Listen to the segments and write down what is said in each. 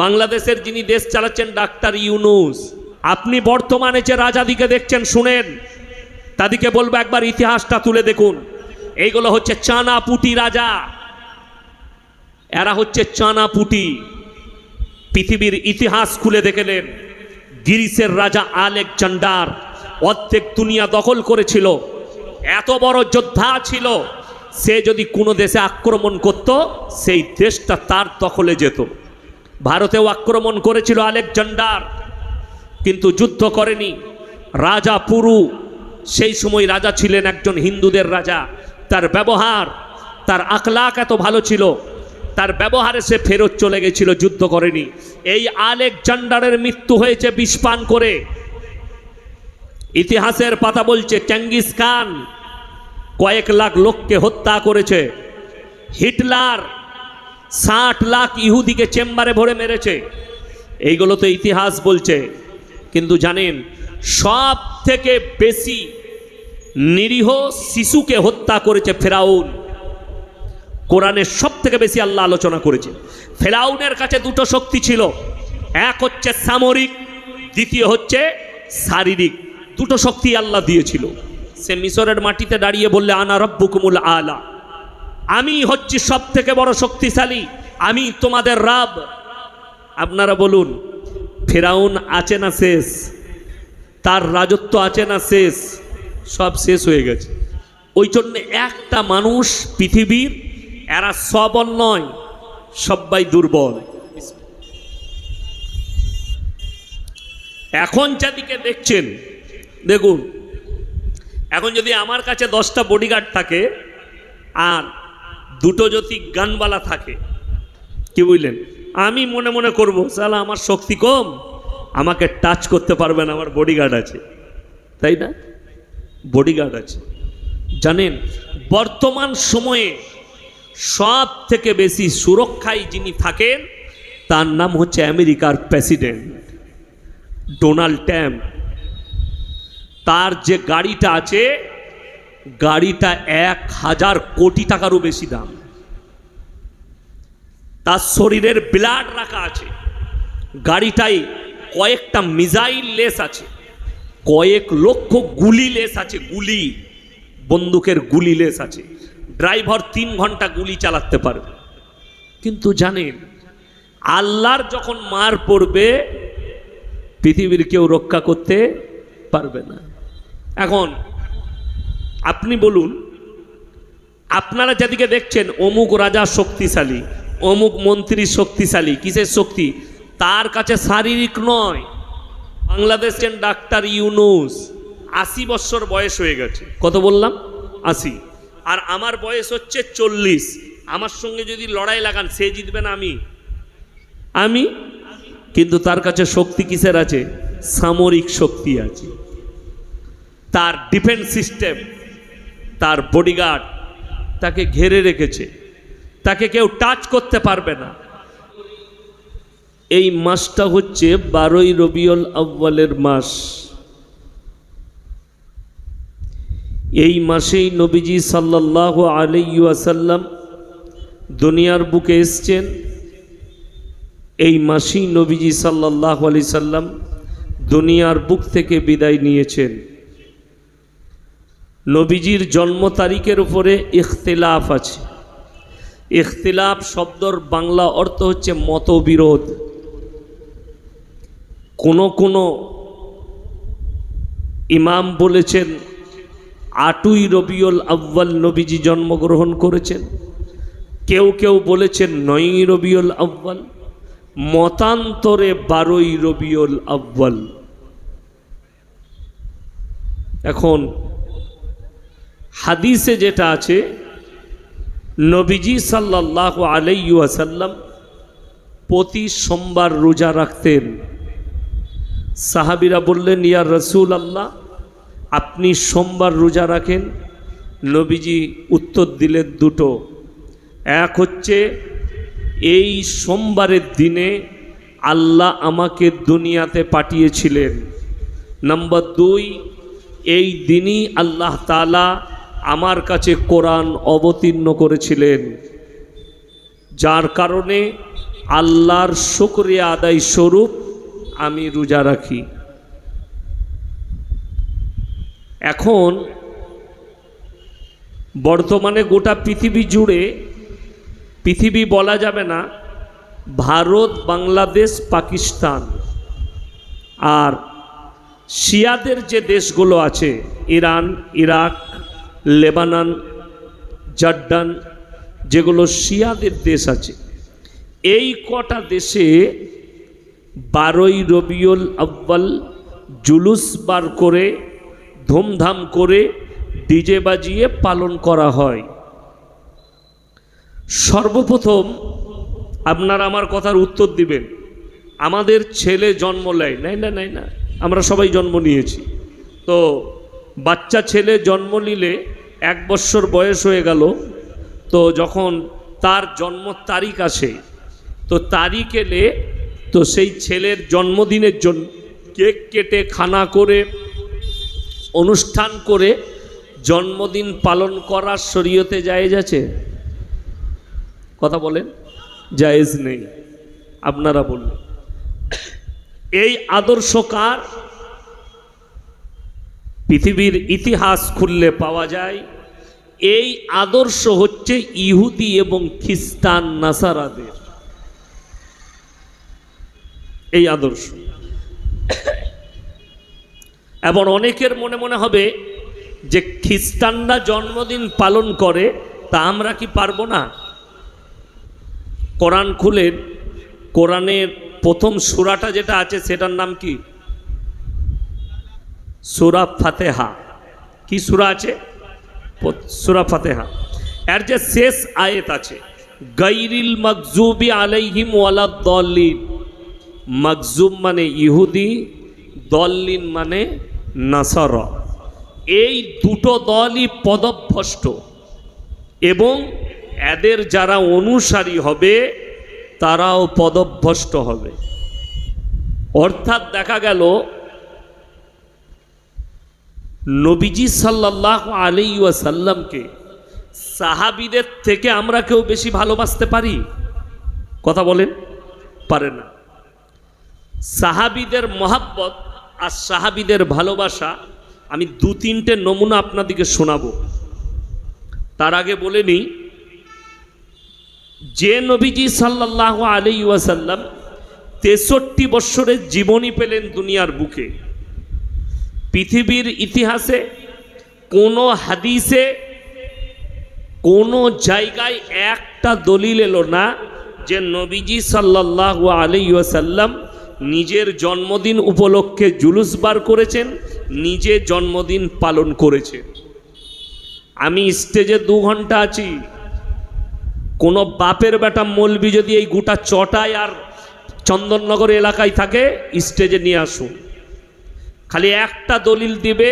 বাংলাদেশের যিনি দেশ চালাচ্ছেন ডাক্তার ইউনুস, আপনি বর্তমানে যে রাজাদিকে দেখছেন, শুনেন। তাদিকে বলব একবার ইতিহাসটা তুলে দেখুন। এইগুলো হচ্ছে চানা পুটি রাজা। এরা হচ্ছে চানা পুটি পৃথিবীর ইতিহাস খুলে দেখেলেন। গিরিসের রাজা আলেকজান্ডার অর্ধেক দুনিয়া দখল করেছিল। এত বড় যোদ্ধা ছিল। সে যদি কোনো দেশে আক্রমণ করত, সেই দেশটা তার দখলে যেত। ভারতেও আক্রমণ করেছিল আলেকজান্ডার, কিন্তু যুদ্ধ করেনি। রাজা পুরু, সেই সময় রাজা ছিলেন একজন হিন্দুদের রাজা। তার ব্যবহার, তার আখলাক এত ভালো ছিল, তার ব্যবহারে সে ফেরত চলে গেছিল, যুদ্ধ করেনি। এই আলেকজান্ডারের মৃত্যু হয়েছে বিষপান করে। ইতিহাসের পাতা বলছে, চেঙ্গিস খান কয়েক লাখ লোককে হত্যা করেছে। হিটলার ষাট লাখ ইহুদিকে চেম্বারে ভরে মেরেছে। এইগুলো তো ইতিহাস বলছে, কিন্তু জানেন সব থেকে বেশি নিরীহ শিশুকে হত্যা করেছে ফেরাউন। কোরআনের সব থেকে বেশি আল্লাহ আলোচনা করেছে। ফেরাউনের কাছে দুটো শক্তি ছিল, এক হচ্ছে সামরিক, দ্বিতীয় হচ্ছে শারীরিক। দুটো শক্তি আল্লাহ দিয়েছিল। সে মিশরের মাটিতে দাঁড়িয়ে বললে, আনা রব্বুকুমুল আলা। আমি হচ্ছি সব থেকে বড় শক্তিশালী, আমি তোমাদের রাব। আপনারা বলুন, ফেরাউন আছে না শেষ? তার রাজত্ব আছে না শেষ? সব শেষ হয়ে গেছে। ওই জন্য একটা মানুষ পৃথিবীর, এরা সবল নয়, সবাই দুর্বল। এখন যাদিকে দেখছেন, দেখুন, এখন যদি আমার কাছে দশটা বডিগার্ড থাকে, আর দুটো যদি গানবালা থাকে, কি বুঝলেন? আমি মনে মনে করব সালা আমার শক্তি কম, আমাকে টাচ করতে পারবে না, আমার বডিগার্ড আছে। তাই না? বডিগার্ড আছে। জানেন, বর্তমান সময়ে সব থেকে বেশি সুরক্ষায় যিনি থাকেন, তার নাম হচ্ছে আমেরিকার প্রেসিডেন্ট, ডোনাল্ড ট্যাম্প তার যে গাড়িটা আছে গাড়িটা এক হাজার কোটি টাকারও বেশি দাম। তার শরীরের ব্লাড রাখা আছে। গাড়িটাই কয়েকটা মিজাইল লেস আছে। কয়েক লক্ষ গুলি লেস আছে, গুলি, বন্দুকের গুলি লেস আছে। ড্রাইভার তিন ঘণ্টা গুলি চালাতে পারবে। কিন্তু জানেন, আল্লাহর যখন মার পড়বে, পৃথিবীর কেউ রক্ষা করতে পারবে না। এখন আপনি বলুন, আপনারা যেদিকে দেখছেন, অমুক রাজা শক্তিশালী, অমুক মন্ত্রী শক্তিশালী, কিসের শক্তি? তার কাছে শারীরিক নয়। বাংলাদেশের ডাক্তার ইউনুস আশি বছর বয়স হয়ে গেছে। কত বললাম? আশি। আর আমার বয়স হচ্ছে চল্লিশ। আমার সঙ্গে যদি লড়াই লাগান, সে জিতবে না আমি। আমি? কিন্তু তার কাছে শক্তি কিসের আছে? সামরিক শক্তি আছে। তার ডিফেন্স সিস্টেম তার বডিগার্ড তাকে ঘেরে রেখেছে। তাকে কেউ টাচ করতে পারবে না। এই মাসটা হচ্ছে বারোই রবিউল আব্বালের মাস। এই মাসেই নবীজি সাল্লাহ আলাইসাল্লাম দুনিয়ার বুকে এসছেন। এই মাসেই নবীজি সাল্লাহ আলি সাল্লাম দুনিয়ার বুক থেকে বিদায় নিয়েছেন। নবীজির জন্ম তারিখের উপরে ইখতিলাফ আছে। ইখতিলাফ শব্দর বাংলা অর্থ হচ্ছে মতবিরোধ। কোনো কোনো ইমাম বলেছেন, আটই রবিউল আব্বাল নবীজি জন্মগ্রহণ করেছেন। কেউ কেউ বলেছেন, নয়ই রবিউল আব্বাল মতান্তরে বারোই রবিউল আব্বাল এখন হাদিসে যেটা আছে, নবীজি সাল্লাহ আলাইসাল্লাম প্রতি সোমবার রোজা রাখতেন। সাহাবিরা বললেন, ইয়া রসুল আল্লাহ আপনি সোমবার রোজা রাখেন? নবীজি উত্তর দিলেন দুটো। এক হচ্ছে, এই সোমবারের দিনে আল্লাহ আমাকে দুনিয়াতে পাঠিয়েছিলেন। নাম্বার দুই, এই দিনই আল্লাহ তালা আমার কাছে কোরআন অবতীর্ণ করেছিলেন, যার কারণে আল্লাহর শুক্রিয়া আদায় স্বরূপ আমি রোজা রাখি। এখন বর্তমানে গোটা পৃথিবী জুড়ে, পৃথিবী বলা যাবে না, ভারত, বাংলাদেশ, পাকিস্তান আর শিয়াদের যে দেশগুলো আছে, ইরান, ইরাক লেবানন, জর্ডান, যেগুলো শিয়াদের দেশ আছে, এই কটা দেশে বারোই রবিউল আব্বাল জুলুস বার করে, ধুমধাম করে ডিজে বাজিয়ে পালন করা হয়। সর্বপ্রথম আপনারা আমার কথার উত্তর দিবেন। আমাদের ছেলে জন্ম নেয়। নাই না নাই না। আমরা সবাই জন্ম নিয়েছি। তো বাচ্চা ছেলে জন্ম নিলে এক বৎসর বয়স হয়ে গেল, তো যখন তার জন্ম তারিখ আসে, তো তারিখ এলে, তো সেই ছেলের জন্মদিনের জন্য কেক কেটে খানা করে, অনুষ্ঠান করে জন্মদিন পালন করার শরীয়তে জায়েজ আছে? কথা বলেন, জায়েজ নেই, আপনারা বললেন এই আদর্শ কার? পৃথিবীর ইতিহাস খুললে পাওয়া যায় এই আদর্শ হচ্ছে ইহুদি এবং খ্রিস্টান নাসারাদের। এই আদর্শ। এবং অনেকের মনে মনে হবে যে খ্রিস্টানরা জন্মদিন পালন করে, তা আমরা কি পারব না? কোরআন খুলেন কোরআনের প্রথম সুরাটা যেটা আছে, সেটার নাম কি? সুরা ফাতেহা। কি সুরা আছে? সুরা ফাতেহা। এর যে শেষ আয়েত আছে গৈরিল মকজুবি আলাইহিম ওয়ালা দলিন। মকজুব মানে ইহুদি দল্লিন মানে নাসর। এই দুটো দলই পদভ্রষ্ট এবং এদের যারা অনুসারী হবে, তারাও পদভ্রষ্ট হবে। অর্থাৎ দেখা গেল নবীজি সাল্লাহ আলী ওয়াসাল্লামকে, সাহাবিদের থেকে আমরা কেউ বেশি ভালোবাসতে পারি? কথা বলেন, পারে না। সাহাবিদের মহাব্বত আর সাহাবিদের ভালোবাসা, আমি দু তিনটে নমুনা আপনাদেরকে শোনাবো। তার আগে বলে নিই, যে নবীজি সাল্লাহ আলী ওয়াসাল্লাম তেষট্টি বৎসরের জীবনী পেলেন দুনিয়ার বুকে। পৃথিবীর ইতিহাসে, কোনো হাদিসে, কোনো জায়গায় একটা দলিল এলো না যে নবীজি সাল্লাহ আলী ওয়াসাল্লাম নিজের জন্মদিন উপলক্ষে জুলুস বার করেছেন, নিজে জন্মদিন পালন করেছেন। আমি স্টেজে দু ঘণ্টা আছি। কোনো বাপের বেটা মলবি যদি এই গোটা চটায় আর চন্দননগর এলাকায় থাকে, স্টেজে নিয়ে আসুন। খালি একটা দলিল দিবে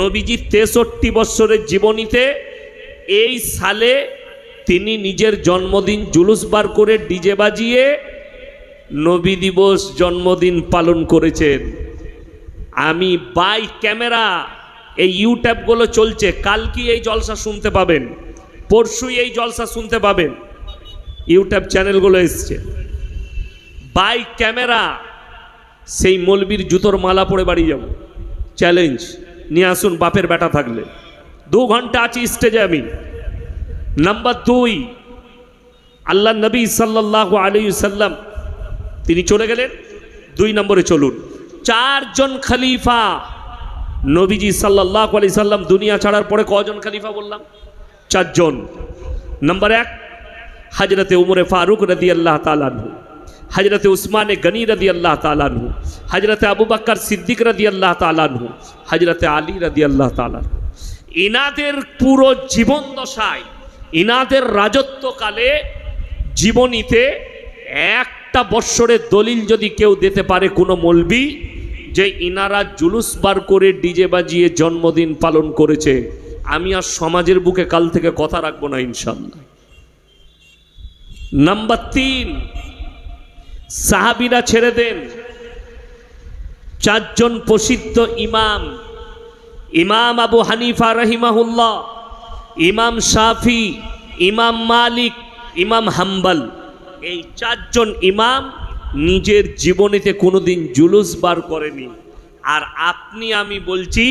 নবীজি তেষট্টি বৎসরের জীবনীতে, এই সালে তিনি নিজের জন্মদিন জুলুস বার করে ডিজে বাজিয়ে নবী দিবস জন্মদিন পালন করেছেন। আমি বাই ক্যামেরা এই ইউটিউবগুলো চলছে, কাল কি এই জলসা শুনতে পাবেন? পরশুই এই জলসা শুনতে পাবেন। ইউটিউব চ্যানেলগুলো এসছে। বাই ক্যামেরা সেই মলবির জুতোর মালা পরে বাড়ি যাব। চ্যালেঞ্জ নিয়ে আসুন বাপের বেটা থাকলে। দু ঘণ্টা আছি স্টেজে আমি। নাম্বার দুই আল্লাহ নবী সাল্লাহ আলী সাল্লাম তিনি চলে গেলেন। দুই নম্বরে চলুন। চারজন খালিফা। নবীজি সাল্লাহ আলি সাল্লাম দুনিয়া ছাড়ার পরে কজন খালিফা বললাম? চারজন। নম্বর এক হজরতে উমরে ফারুক রদি আল্লাহ তালানহু হজরত উসমানে গনি রদি আল্লাহ তালানহু হজরত আবু বাক্কর সিদ্দিক রদি আল্লাহ তালানহু হজরত আলী রদি আল্লাহ তালানহু ইনাদের পুরো জীবন দশায়, ইনাদের রাজত্বকালে জীবনীতে একটা বৎসরের দলিল যদি কেউ দিতে পারে কোনো মলবি, যে ইনারা জুলুস বার করে ডিজে বাজিয়ে জন্মদিন পালন করেছে, আমি আর সমাজের বুকে কাল থেকে কথা রাখব না ইনশাল্লাহ নাম্বার তিন সাহাবিরা ছেড়ে দেন। চারজন প্রসিদ্ধ ইমাম ইমাম আবু হানিফা রহিমাহুল্লাহ, ইমাম শাফি, ইমাম মালিক, ইমাম হাম্বাল। এই চারজন ইমাম নিজের জীবনীতে কোনোদিন জুলুস বার করেনি। আর আপনি, আমি বলছি,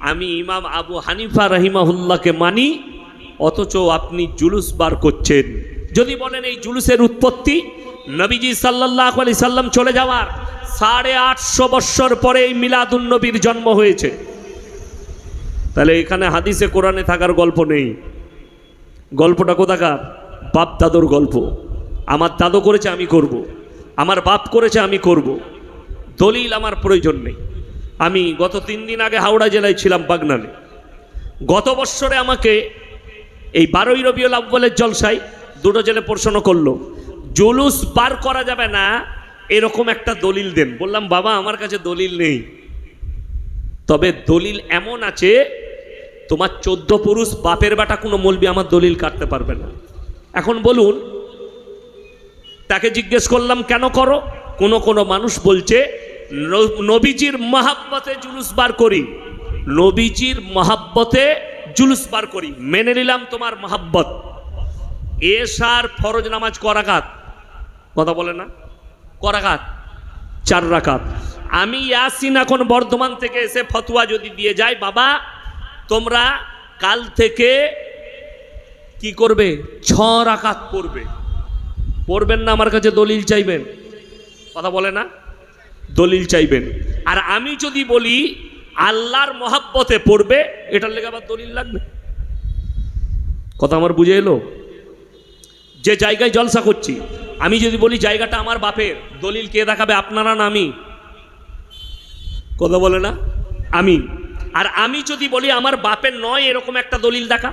আমি ইমাম আবু হানিফা রহিমাহুল্লাহকে মানি, অথচ আপনি জুলুস বার করছেন। যদি বলেন এই জুলুসের উৎপত্তি নবীজি সাল্লাহ আলি সাল্লাম চলে যাওয়ার সাড়ে আটশো বৎসর পরে এই মিলাদুন নবীর জন্ম হয়েছে। তাহলে এখানে হাদিসে, কোরআনে থাকার গল্প নেই। গল্পটা কোথাকার? বাপ দাদুর গল্প। আমার দাদু করেছে, আমি করব। আমার বাপ করেছে, আমি করব। দলিল আমার প্রয়োজন নেই। আমি গত তিন দিন আগে হাওড়া জেলায় ছিলাম বাগনানে। গত বৎসরে আমাকে এই বারোই রবিউল আব্বালের জলসায় দুটো জেলে প্রশ্ন করল জুলুস বার করা যাবে না, এরকম একটা দলিল দেন। বললাম, বাবা, আমার কাছে দলিল নেই। তবে দলিল এমন আছে, তোমার চোদ্দ পুরুষ বাপের বেটা কোনো মলবি আমার দলিল কাটতে পারবে না। এখন বলুন, তাকে জিজ্ঞেস করলাম, কেন করো? কোনো কোনো মানুষ বলছে নবীজির মহাব্বতে জুলুস বার করি। নবীজির মহাব্বতে জুলুস বার করি। মেনে নিলাম তোমার মহাব্বত। এসার ফরজ নামাজ করাকাত কথা বলে না? করাকাত, চার রাকাত। আমি ইয়াসিন এখন বর্ধমান থেকে এসে ফতুয়া যদি দিয়ে যাই, বাবা, তোমরা কাল থেকে কি করবে? ছ রাকাত পড়বে। পড়বেন না, আমার কাছে দলিল চাইবেন। কথা বলে না? দলিল চাইবেন। আর আমি যদি বলি, আল্লাহর মহাব্বতে পড়বে, এটার লেগে আবার দলিল লাগবে? কথা আমার বুঝে এলো? যে জায়গায় জলসা করছি আমি যদি বলি জায়গাটা আমার বাপের, দলিল কে দেখাবে? আপনারা না আমি। কথা বলে না? আমি। আর আমি যদি বলি আমার বাপের নয়, এরকম একটা দলিল দেখা।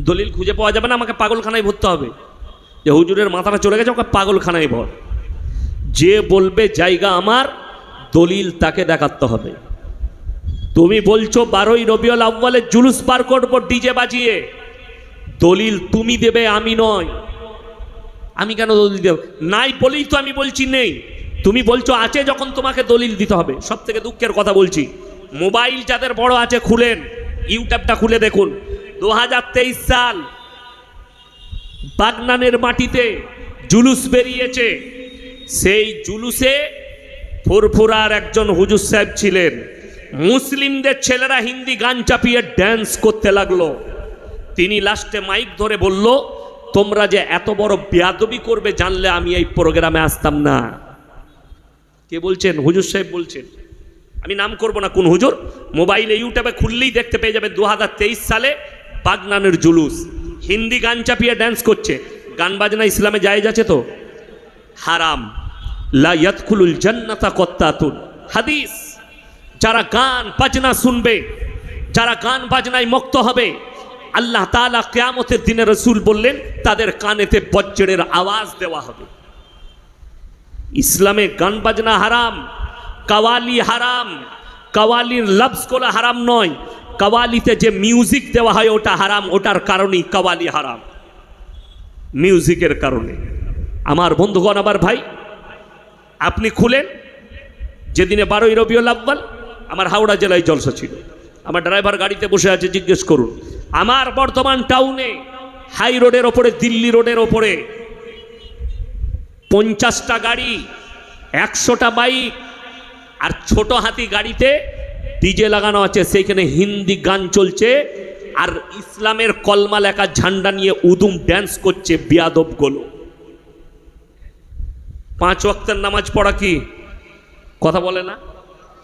দলিল খুঁজে পাওয়া যাবে না, আমাকে পাগলখানায় ভরতে হবে। যে হুজুরের মাথাটা চলে গেছে, ওকে পাগলখানায় ভর। যে বলবে জায়গা আমার, দলিল তাকে দেখাতে হবে। তুমি বলছো বারোই রবিউল আব্বালের জুলুস পার করব, ডিজে বাজিয়ে। দলিল তুমি দেবে, আমি নয়। আমি কেন দলিল দেব নাই বলেই তো আমি বলছি নেই। তুমি বলছো আছে যখন তোমাকে দলিল দিতে হবে। সব থেকে দুঃখের কথা বলছি। মোবাইল যাদের বড় আছে, খুলেন। ইউটিউবটা খুলে দেখুন। দু হাজার তেইশ সাল বাগনানের মাটিতে জুলুস বেরিয়েছে। সেই জুলুসে ফুরফুরার একজন হুজুর সাহেব ছিলেন। মুসলিমদের ছেলেরা হিন্দি গান চাপিয়ে ড্যান্স করতে লাগল। তিনি লাস্টে মাইক ধরে বলল তোমরা যে এত বড় বেয়াদবি করবে জানলে আমি এই প্রোগ্রামে আসতাম না। কে বলছেন? হুজুর সাহেব বলছেন। আমি নাম করব না কোন হুজুর? মোবাইলে, ইউটিউবে খুললেই দেখতে পেয়ে যাবে দু হাজার তেইশ সালে বাগনানের জুলুস। হিন্দি গান চাপিয়ে ড্যান্স করছে। গান বাজনা ইসলামে জায়েজ আছে তো? হারাম। লা ইয়াদখুলুল জান্নাতা কত্তাতুন। হাদিস। যারা গান বাজনা শুনবে, যারা গান বাজনায় মুক্ত হবে আল্লাহ তাআলা কেয়ামতের দিনে রসুল বললেন, তাদের কানেতে বজ্রের আওয়াজ দেওয়া হবে। ইসলামে গান বাজনা হারাম, কাওয়ালি হারাম, কাওয়ালির লফজগুলো হারাম নয়। কাওয়ালিতে যে মিউজিক দেওয়া হয়, ওটা হারাম, ওটার কারণেই কাওয়ালি হারাম। মিউজিকের কারণে। আমার বন্ধুগণ আবার ভাই, আপনি খুলেন? যেদিনে বারোই রবিউল আব্বাল আমার হাওড়া জেলায় জলসা ছিল। আমার ড্রাইভার গাড়িতে বসে আছে, জিজ্ঞেস করুন। আমার বর্তমান টাউনে হাই রোডের ওপরে, দিল্লি রোডের ওপরে পঞ্চাশটা গাড়ি, একশোটা বাইক আর ছোট হাতি গাড়িতে ডিজে লাগানো আছে। সেইখানে হিন্দি গান চলছে আর ইসলামের কলমা লেখা ঝান্ডা নিয়ে উদুম ড্যান্স করছে বিয়াদবগুলো পাঁচ ওয়াক্তের নামাজ পড়া কি? কথা বলে না?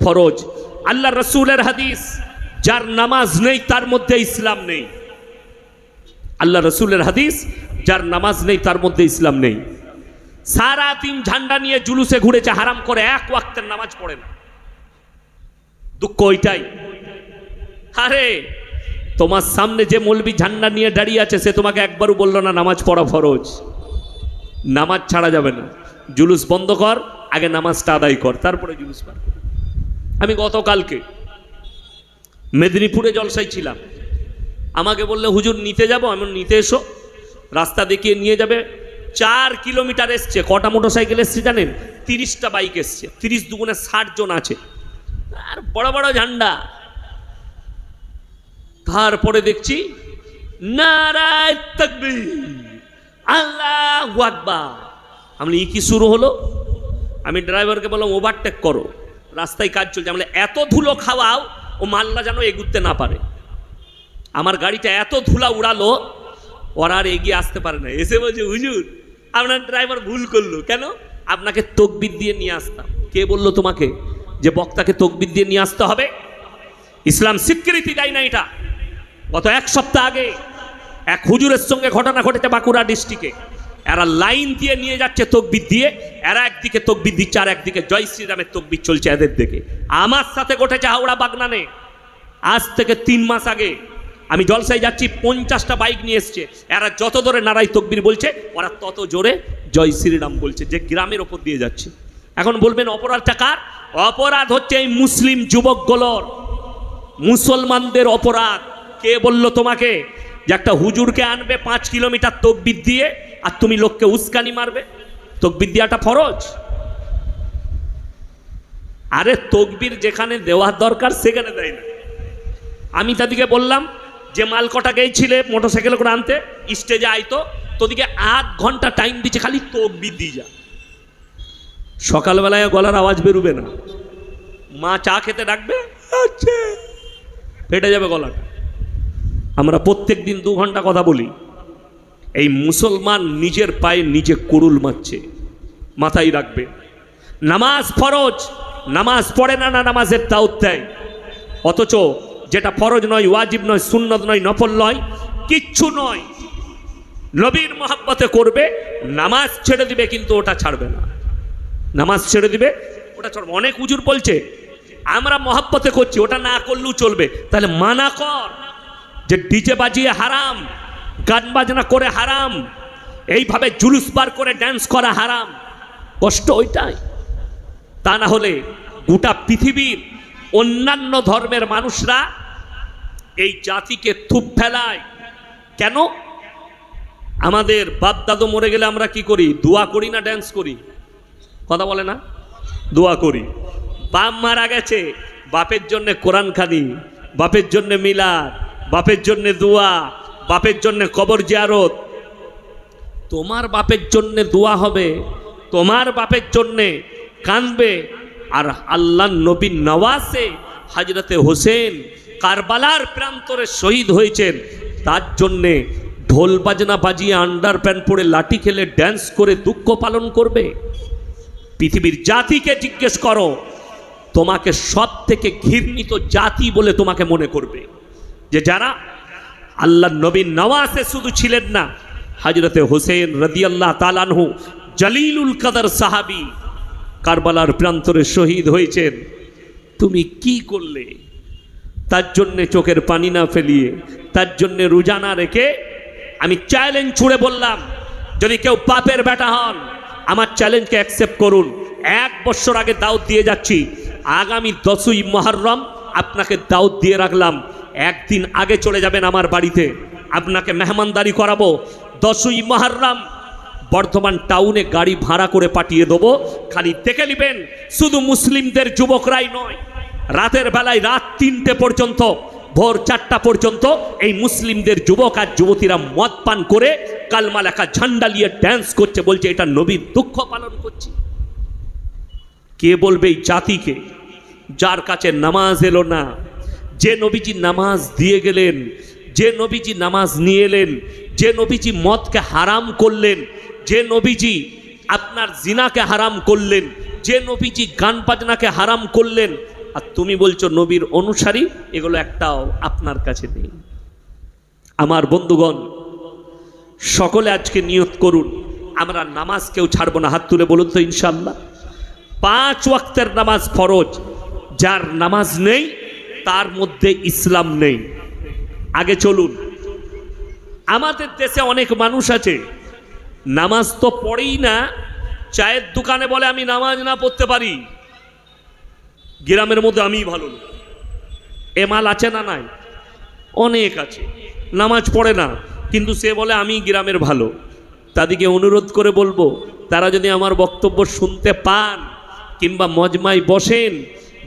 ফরজ। আল্লাহ রসুলের হাদিস। যার নামাজ নেই, তার মধ্যে ইসলাম নেই। আল্লাহ রসুলের হাদিস, যার নামাজ নেই, তার মধ্যে ইসলাম নেই। সারা দিন ঝান্ডা নিয়ে জুলুসে ঘুরেছে, হারাম করে এক ওয়াক্তের নামাজ পড়ে না। দুঃখ ওইটাই। আরে, তোমার সামনে যে মলবি ঝান্ডা নিয়ে দাঁড়িয়ে আছে, সে তোমাকে একবারও বলল না, নামাজ পড়া ফরজ। নামাজ ছাড়া যাবে না। জুলুস বন্ধ কর, আগে নামাজটা আদায় কর, তারপরে জুলুস পার। আমি গতকালকে মেদিনীপুরে জলসাই ছিলাম। আমাকে বললে, হুজুর, নিতে যাব? আমি নিতে এসো। রাস্তা দেখিয়ে নিয়ে যাবে। চার কিলোমিটার এসছে, কটা মোটর সাইকেল এসছে জানেন? তিরিশটা বাইক এসছে, তিরিশ দুগুণে ষাট জন আছে। আর বড় বড় ঝান্ডা। তারপরে দেখছি আল্লাহ আমি ই কি শুরু হলো? আমি ড্রাইভারকে বললাম, ওভারটেক করো। রাস্তায় কাজ চলছে। আমি এত ধুলো খাওয়াও ও মাল্লা যেন এগুতে না পারে। আমার গাড়িটা এত ধুলা উড়ালো, ওরা আর এগিয়ে আসতে পারে না। এসে বলছে, হুজুর, আপনার ড্রাইভার ভুল করল। কেন? আপনাকে তকবির দিয়ে নিয়ে আসতাম। কে বলল তোমাকে যে বক্তাকে তকবির দিয়ে নিয়ে আসতে হবে? ইসলাম স্বীকৃতি দেয় না এটা। গত এক সপ্তাহ আগে এক হুজুরের সঙ্গে ঘটনা ঘটেছে বাঁকুড়া ডিস্ট্রিক্টে এরা লাইন দিয়ে নিয়ে যাচ্ছে তকবির দিয়ে, এরা একদিকে তকবির দিচ্ছে আর একদিকে জয় শ্রীরামের তকবির চলছে এদের দিকে। আমার সাথে ঘটেছে হাওড়া বাগনানে। আজ থেকে তিন মাস আগে আমি জলসায় যাচ্ছি, পঞ্চাশটা বাইক নিয়ে এসছে। এরা যত ধরে নারাই তকবির বলছে, ওরা তত জোরে জয় শ্রীরাম বলছে, যে গ্রামের ওপর দিয়ে যাচ্ছে। এখন বলবেন, অপরাধটা কার? অপরাধ হচ্ছে এই মুসলিম যুবকগুলোর। মুসলমানদের অপরাধ। কে বলল তোমাকে? যে একটা হুজুরকে আনবে পাঁচ কিলোমিটার তকবির দিয়ে আর তুমি লোককে উস্কানি মারবে? তকবির দেওয়াটা ফরজ? আরে তকবির যেখানে দেওয়ার দরকার, সেখানে দেয় না। আমি তাদেরকে বললাম, যে মাল কটা গেছিলে মোটরসাইকেল করে আনতে, স্টেজে আইতো, তোদিকে আধ ঘণ্টা টাইম দিচ্ছে, খালি তকবির দিয়ে যা। সকালবেলায় গলার আওয়াজ বেরোবে না। মা চা খেতে ডাকবে আচ্ছা। ফেটে যাবে গলাটা। আমরা প্রত্যেক দিন দু ঘণ্টা কথা বলি। এই মুসলমান নিজের পায়ে নিজে কুড়ুল মারছে, মাথায় রাখবে। নামাজ ফরজ, নামাজ পড়ে না না নামাজের দাউদ দেয়। অথচ যেটা ফরজ নয়, ওয়াজিব নয়, সুন্নত নয়, নফল নয়, কিচ্ছু নয়। নবীর মহাব্বতে করবে, নামাজ ছেড়ে দিবে, কিন্তু ওটা ছাড়বে না। নামাজ ছেড়ে দিবে, ওটা ছাড়বে। অনেক উজুর বলছে, আমরা মহাব্বতে করছি, ওটা না করলেও চলবে। তাহলে মানা কর যে ডিজে বাজিয়ে হারাম গান বাজনা করে হারাম। এইভাবে জুলুস বার করে ড্যান্স করা হারাম। কষ্ট ওইটাই। তা না হলে গোটা পৃথিবীর অন্যান্য ধর্মের মানুষরা এই জাতিকে থুপ ফেলায়। কেন? আমাদের বাপ দাদু মরে গেলে আমরা কি করি? দোয়া করি না ড্যান্স করি? কথা বলে না? দোয়া করি। বাপ মারা গেছে, বাপের জন্য কোরআন খানি বাপের জন্য মিলাদ, বাপের জন্য দোয়া বাপের জন্য কবর জিয়ারত। তোমার বাপের জন্য দোয়া হবে, তোমার বাপের জন্যে কাঁদবে। আর আল্লাহ নবী নওয়াসে হাজরতে হোসেন কারবালার প্রান্তরে শহীদ হয়েছেন। তার জন্যে ঢোল বাজনা বাজিয়ে আন্ডার প্যান্ট পরে লাঠি খেলে ড্যান্স করে দুঃখ পালন করবে। পৃথিবীর জাতিকে জিজ্ঞেস করো, তোমাকে সব থেকে ঘৃণিত জাতি বলে তোমাকে মনে করবে। যে যারা আল্লাহ নবীন নওয়াসে শুধু ছিলেন না হাজরতে হোসেন রদিয়াল্লাহ তালানহু জলিলুল কাদার সাহাবি কারবালার প্রান্তরে শহীদ হয়েছেন। তুমি কি করলে? তার জন্যে চোখের পানি না ফেলিয়ে, তার জন্যে রোজা না রেখে? আমি চ্যালেঞ্জ ছুড়ে বললাম, যদি কেউ পাপের বেটা হন, আমার চ্যালেঞ্জকে অ্যাকসেপ্ট করুন। এক বছর আগে দাউদ দিয়ে যাচ্ছি। আগামী দশই মহরম আপনাকে দাউদ দিয়ে রাখলাম। একদিন আগে চলে যাবেন আমার বাড়িতে। আপনাকে মেহমানদারি করাবো। দশই মহরম, বর্ধমান টাউনে গাড়ি ভাড়া করে পাঠিয়ে দেবো। খালি দেখে নেবেন, শুধু মুসলিমদের যুবকরাই নয়, রাতের বেলায় রাত তিনটে পর্যন্ত, ভোর চারটা পর্যন্ত এই মুসলিমদের যুবক আর যুবতীরা মদ পান করে কালমা লেখা ঝান্ডা নিয়ে ড্যান্স করছে, বলছে এটা নবীর দুঃখ পালন করছে। কে বলবে এই জাতিকে? যার কাছে নামাজ এলো না যে নবীজি নামাজ দিয়ে গেলেন, যে নবীজি নামাজ নিয়ে এলেন, যে নবীজি মদকে হারাম করলেন, যে নবীজি আপনার জিনাকে হারাম করলেন, যে নবীজি গান বাজনাকে হারাম করলেন, আর তুমি বলছো নবীর অনুসারী, এগুলো একটাও আপনার কাছে নেই। আমার বন্ধুগণ, সকলে আজকে নিয়ত করুন, আমরা নামাজ কেউ ছাড়বো না, হাত তুলে বলুন তো ইনশাল্লাহ পাঁচ ওয়াক্তের নামাজ ফরজ, যার নামাজ নেই তার মধ্যে ইসলাম নেই। আগে চলুন। আমাদের দেশে অনেক মানুষ আছে, নামাজ তো পড়েই না, চায়ের দোকানে বলে আমি নামাজ না পড়তে পারি। গ্রামের মধ্যে আমিই ভালো। এ মাল আছে না নাই? অনেক আছে। নামাজ পড়ে না, কিন্তু সে বলে আমি গ্রামের ভালো। তাদেরকে অনুরোধ করে বলব, তারা যদি আমার বক্তব্য শুনতে পান কিংবা মজমায় বসেন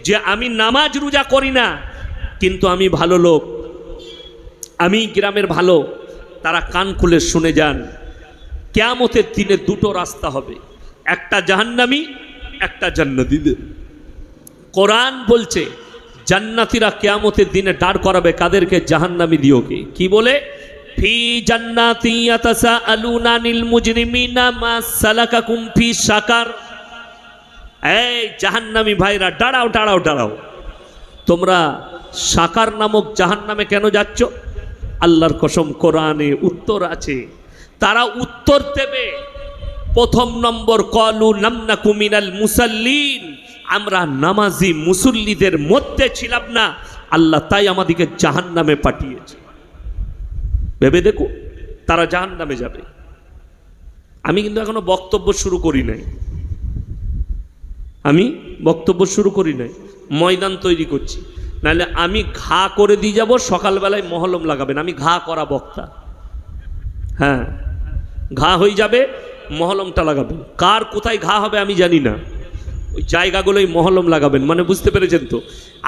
যে আমি নামাজ রোজা করি না, কিন্তু আমি ভালো লোক। আমি গ্রামের ভালো, তারা কান খুলে শুনে যান, কেয়ামতের দিনে দুটো রাস্তা হবে, একটা জাহান্নামি, একটা জান্নাতিদের কোরআন বলছে, জান্নাতিরা কেয়ামতের দিনে দাঁড় করাবে কাদেরকে জাহান্নামি দিওকে কি? বলে? ফি ইয়াতাসাআলুনা আনিল মুজরিমিনা মা সালাকাকুম সাকার এই জাহান্নামি ভাইরা, দাঁড়াও দাঁড়াও দাঁড়াও। তোমরা সাকার নামক জাহান্নামে কেন যাচ্ছ? আল্লাহর কসম, কোরআনে উত্তর আছে। তারা উত্তর দেবে। প্রথম নম্বর, কলু নামনা কুমিনাল মুসাল্লিন। আমরা নামাজি মুসল্লিদের মধ্যে ছিলাম না। আল্লাহ তাই আমাদেরকে জাহান নামে পাঠিয়েছে। ভেবে দেখো, তারা জাহান নামে যাবে। আমি কিন্তু এখনও বক্তব্য শুরু করি নাই। আমি বক্তব্য শুরু করি নাই, ময়দান তৈরি করছি। নাহলে আমি ঘা করে দিয়ে যাব, সকালবেলায় মহলম লাগাবেন। আমি ঘা করা বক্তা। হ্যাঁ ঘা হয়ে যাবে, মহলমটা লাগাবেন। কার কোথায় ঘা হবে আমি জানি না। ওই জায়গাগুলোই মহলম লাগাবেন মানে বুঝতে পেরেছেন তো?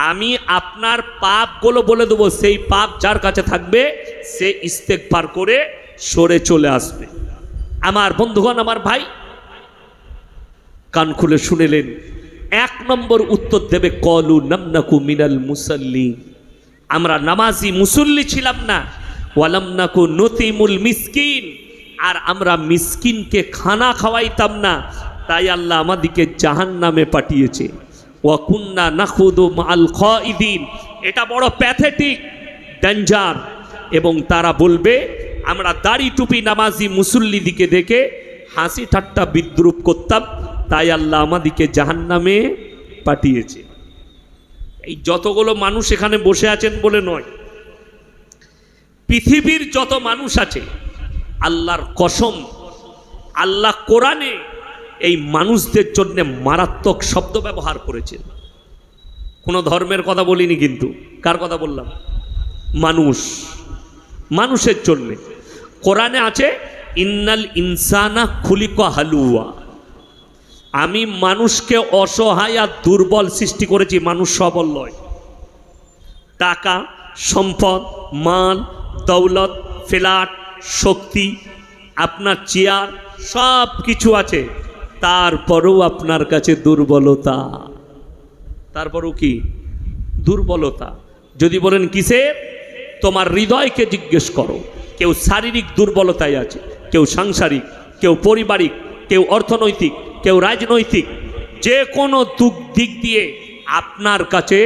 আমি আপনার পাপগুলো বলে দেবো, সেই পাপ যার কাছে থাকবে, সে ইস্তেক পার করে সরে চলে আসবে। আমার বন্ধুগণ, আমার ভাই কান খুলে শুনেলেন, এক নম্বর উত্তর দেবে, কলু নামনাকু মিনাল মুসাল্লি। আমরা নামাজি মুসল্লি ছিলাম না ওয়ালামনাকু নতিমুল মিসকিন, আর আমরা মিসকিনকে খানা খাওয়াইতাম না, তাই আল্লাহ আমাদিকে জাহান নামে পাঠিয়েছে ওয়াকুন্না নাখুদু মাল খাইদিন এটা বড় প্যাথেটিক, ডেঞ্জার। এবং তারা বলবে, আমরা দাড়ি টুপি নামাজি মুসল্লি দিকে দেখে হাসি ঠাট্টা বিদ্রুপ করতাম তাই আল্লাহ আমাদিকে জাহান নামে পাঠিয়েছে। এই যতগুলো মানুষ এখানে বসে আছেন বলে নয়, পৃথিবীর যত মানুষ আছে, আল্লাহর কসম, আল্লাহ কোরআনে এই মানুষদের জন্য মারাত্মক শব্দ ব্যবহার করেছেন। কোনো ধর্মের কথা বলিনি কিন্তু, কার কথা বললাম? মানুষ, মানুষের জন্যে। কোরআনে আছে, ইন্নাল ইনসানা খুলিক হালুয়া। আমি মানুষকে অসহায় আর দুর্বল সৃষ্টি করেছি, মানুষ সবল নয় টাকা, সম্পদ, মাল, দৌলত, ফ্ল্যাট, শক্তি, আপনার চেয়ার, সব কিছু আছে। তারপরেও আপনার কাছে দুর্বলতা। তারপরেও কি? দুর্বলতা। যদি বলেন কিসের তোমার হৃদয়কে জিজ্ঞেস করো। কেউ শারীরিক দুর্বলতায় আছে, কেউ সাংসারিক, কেউ পারিবারিক কেউ অর্থনৈতিক কেউ রাজনৈতিক যে কোনো দিক দিয়ে আপনার কাছে